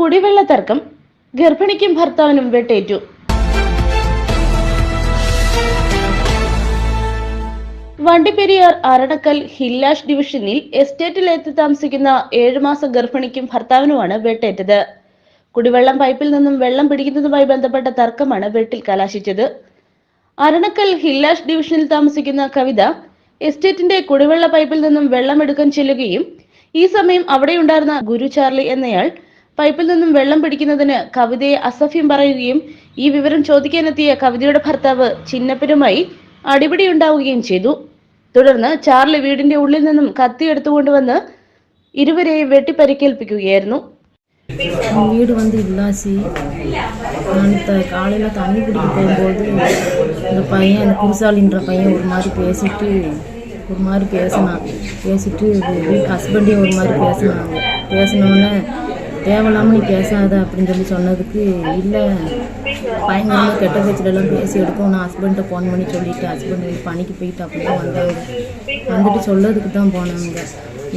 കുടിവെള്ള തർക്കം ഗർഭിണിക്കും ഭർത്താവിനും വെട്ടേറ്റു. വണ്ടിപ്പെരിയാർ അരണക്കൽ ഹില്ലാഷ് ഡിവിഷനിൽ എസ്റ്റേറ്റിൽ എത്തി താമസിക്കുന്ന ഏഴുമാസ ഗർഭിണിക്കും ഭർത്താവിനുമാണ് വെട്ടേറ്റത്. കുടിവെള്ളം പൈപ്പിൽ നിന്നും വെള്ളം പിടിക്കുന്നതുമായി ബന്ധപ്പെട്ട തർക്കമാണ് വെട്ടിൽ കലാശിച്ചത്. അരണക്കൽ ഹില്ലാഷ് ഡിവിഷനിൽ താമസിക്കുന്ന കവിത എസ്റ്റേറ്റിന്റെ കുടിവെള്ള പൈപ്പിൽ നിന്നും വെള്ളം എടുക്കാൻ ചെല്ലുകയും ഈ സമയം അവിടെയുണ്ടായിരുന്ന ഗുരു ചാർലി എന്നയാൾ പൈപ്പിൽ നിന്നും വെള്ളം പിടിക്കുന്നതിന് കവിതയെ അസഭ്യം പറയുകയും ഈ വിവരം ചോദിക്കാനെത്തിയ കവിതയുടെ ഭർത്താവ് ചിന്നപ്പനുമായി അടിപിടിയുണ്ടാവുകയും ചെയ്തു തുടർന്ന് ചാർലി വീടിന്റെ ഉള്ളിൽ നിന്നും കത്തി എടുത്തുകൊണ്ടുവന്ന് ഇരുവരെയും വെട്ടിപ്പരിക്കേൽപ്പിക്കുകയായിരുന്നു என் வீடு வந்து இல்லாசி நான் இப்போ காலையில் தண்ணி பிடிக்க போகும்போது இந்த பையன் அந்த குருசாலின்ற பையன் ஒரு மாதிரி பேசிட்டு ஒரு மாதிரி பேசினான் பேசிட்டு ஹஸ்பண்டையும் ஒரு மாதிரி பேசினாங்க பேசினோடனே தேவையில்லாமல் நீ பேசாத அப்படின்னு சொல்லி சொன்னதுக்கு இல்லை பயங்கரமாக கெட்ட பேச்சிலெல்லாம் பேசி எடுக்கும் நான் ஹஸ்பண்ட்டை ஃபோன் பண்ணி சொல்லிவிட்டு ஹஸ்பண்ட் பணிக்கு போயிட்டு அப்படி தான் வந்தாங்க வந்துட்டு சொல்லதுக்கு தான் போனாங்க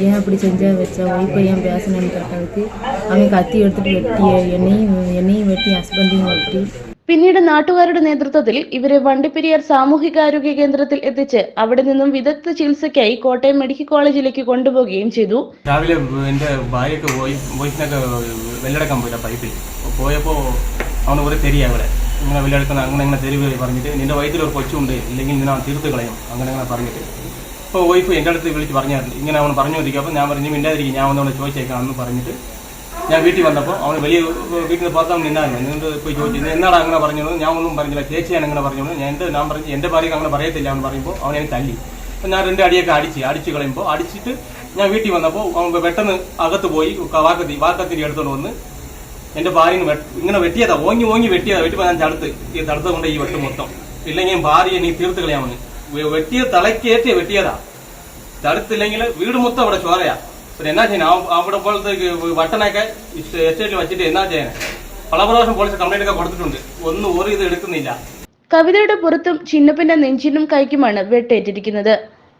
ஏன் அப்படி செஞ்ச வச்ச? ஒய்ஃபை ஏன் பேசணும்னு கேட்டதுக்கு அவன் கத்தி எடுத்துகிட்டு வெட்டி என்னையும் என்னையும் வெட்டி ஹஸ்பண்டையும் வெட்டி പിന്നീട് നാട്ടുകാരുടെ നേതൃത്വത്തിൽ ഇവരെ വണ്ടിപ്പെരിയാർ സാമൂഹികാരോഗ്യ കേന്ദ്രത്തിൽ എത്തിച്ച് അവിടെ നിന്നും വിദഗ്ധ ചികിത്സയ്ക്കായി കോട്ടയം മെഡിക്കൽ കോളേജിലേക്ക് കൊണ്ടുപോവുകയും ചെയ്തു. രാവിലെ എന്റെ ഭാര്യക്ക് പോയി വോയിസിനൊക്കെ വെള്ളെടുക്കാൻ പോയില്ല പൈപ്പിൽ. പോയപ്പോൾ അവന് കുറെ തെരിയ അവിടെ. ഇങ്ങനെ വെള്ളെടുക്കുന്ന അങ്ങനെ അങ്ങനെ തെരുവ് പറഞ്ഞിട്ട് നിന്റെ വയറ്റിൽ ഒരു കൊച്ചുണ്ട് ഇല്ലെങ്കിൽ നിന്നെ തീർത്ത് കളയും അങ്ങനെ അങ്ങനെ പറഞ്ഞിട്ട്. അപ്പോൾ വൈഫ് എന്റെ അടുത്ത് വിളിച്ച് പറഞ്ഞായിരുന്നു. ഇങ്ങനെ അവൻ പറഞ്ഞു കൊണ്ടിരിക്കും അപ്പോൾ ഞാൻ പറഞ്ഞു മിണ്ടാതിരിക്കും ഞാൻ ഒന്നുകൂടെ ചോദിച്ചേക്കാം എന്ന് പറഞ്ഞിട്ട് ഞാൻ വീട്ടിൽ വന്നപ്പോൾ അവൻ വലിയ വീട്ടിൽ പുറത്താൻ നിന്നായിരുന്നു. നിന്നിട്ട് പോയി ചോദിച്ചു എന്നാണ് അങ്ങനെ പറഞ്ഞത്? ഞാൻ ഒന്നും പറഞ്ഞില്ല. ചേച്ചിയാണ് അങ്ങനെ പറഞ്ഞത്. ഞാൻ എന്റെ ഞാൻ പറഞ്ഞു എന്റെ ഭാര്യ അങ്ങനെ പറയത്തില്ല എന്ന് പറയുമ്പോൾ അവൻ എനിക്ക് തല്ലി. അപ്പം ഞാൻ രണ്ട് അടിയൊക്കെ അടിച്ച് അടിച്ച് കളയുമ്പോൾ അടിച്ചിട്ട് ഞാൻ വീട്ടിൽ വന്നപ്പോൾ അവൻ പെട്ടെന്ന് അകത്ത് പോയി വാക്കത്തി വാക്കത്തിരി എടുത്തോണ്ട് വന്ന് എന്റെ വെട്ട് ഇങ്ങനെ വെട്ടിയതാ ഓങ്ങി ഓങ്ങി വെട്ടിയതാ വെട്ടിപ്പോൾ ഞാൻ തടുത്ത് ഈ തടുത്ത് കൊണ്ട് ഈ വെട്ട് മൊത്തം. ഇല്ലെങ്കിൽ ഭാര്യയെ നീ തീർത്ത് കളയാമെന്ന് വെട്ടിയ തലക്കേറ്റ് വെട്ടിയതാ. തടുത്തില്ലെങ്കിൽ വീട് മൊത്തം അവിടെ ചോരയാ. പിന്നെ എന്നാ ചെയ്യാൻ അവിടെ പോലത്തെ വട്ടനൊക്കെ എസ്റ്റേറ്റിൽ വെച്ചിട്ട് എന്നാ ചെയ്യാൻ പല പ്രാവശ്യം പോലീസ് കംപ്ലൈന്റ് ഒക്കെ കൊടുത്തിട്ടുണ്ട്. ഒന്നും ഒരു ഇത് എടുക്കുന്നില്ല. കവിതയുടെ പുറത്തും ചിന്നപ്പന്റെ നെഞ്ചിനും കൈക്കുമാണ് വെട്ടേറ്റിരിക്കുന്നത്.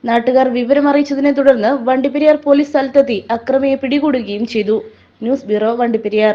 നാട്ടുകാർ വിവരം അറിയിച്ചതിനെ തുടർന്ന് വണ്ടിപ്പെരിയാർ പോലീസ് സ്ഥലത്തെത്തി അക്രമിയെ പിടികൂടുകയും ചെയ്തു. News bureau Vandiperiyar.